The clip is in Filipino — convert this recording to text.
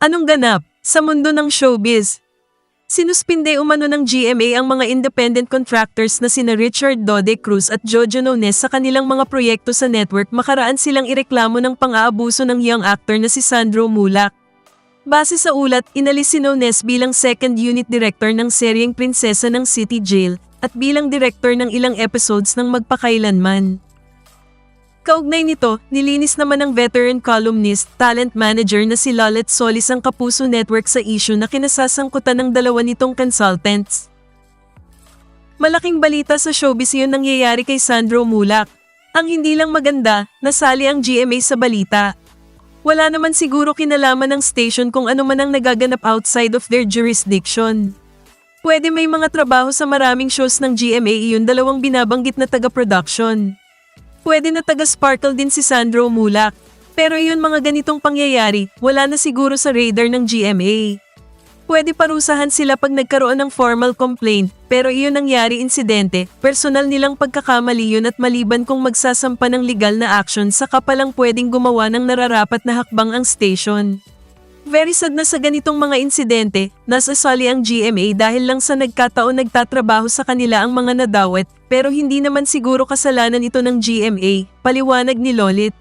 Anong ganap sa mundo ng showbiz? Sinuspinde umano ng GMA ang mga independent contractors na sina Richard Dode Cruz at Jojo Nones sa kanilang mga proyekto sa network makaraan silang ireklamo ng pang-aabuso ng young actor na si Sandro Mulak. Base sa ulat, inalis si Nones bilang second unit director ng seryeng Prinsesa ng City Jail at bilang director ng ilang episodes ng Magpakailanman. Kaugnay nito, nilinis naman ng veteran columnist, talent manager na si Lolet Solis ang Kapuso Network sa issue na kinasasangkutan ng dalawa nitong consultants. Malaking balita sa showbiz yun nangyayari kay Sandro Mulak. Ang hindi lang maganda, nasali ang GMA sa balita. Wala naman siguro kinalaman ng station kung ano man ang nagaganap outside of their jurisdiction. Pwede may mga trabaho sa maraming shows ng GMA yun dalawang binabanggit na taga-production. Pwede na taga-sparkle din si Sandro Mulak. Pero yun mga ganitong pangyayari, wala na siguro sa radar ng GMA. Pwede parusahan sila pag nagkaroon ng formal complaint, pero iyon nangyari insidente, personal nilang pagkakamali yun at maliban kung magsasampa ng legal na action saka palang pwedeng gumawa ng nararapat na hakbang ang station. Very sad na sa ganitong mga insidente, nasasali ang GMA dahil lang sa nagkataon nagtatrabaho sa kanila ang mga nadawit, pero hindi naman siguro kasalanan ito ng GMA, paliwanag ni Lolit.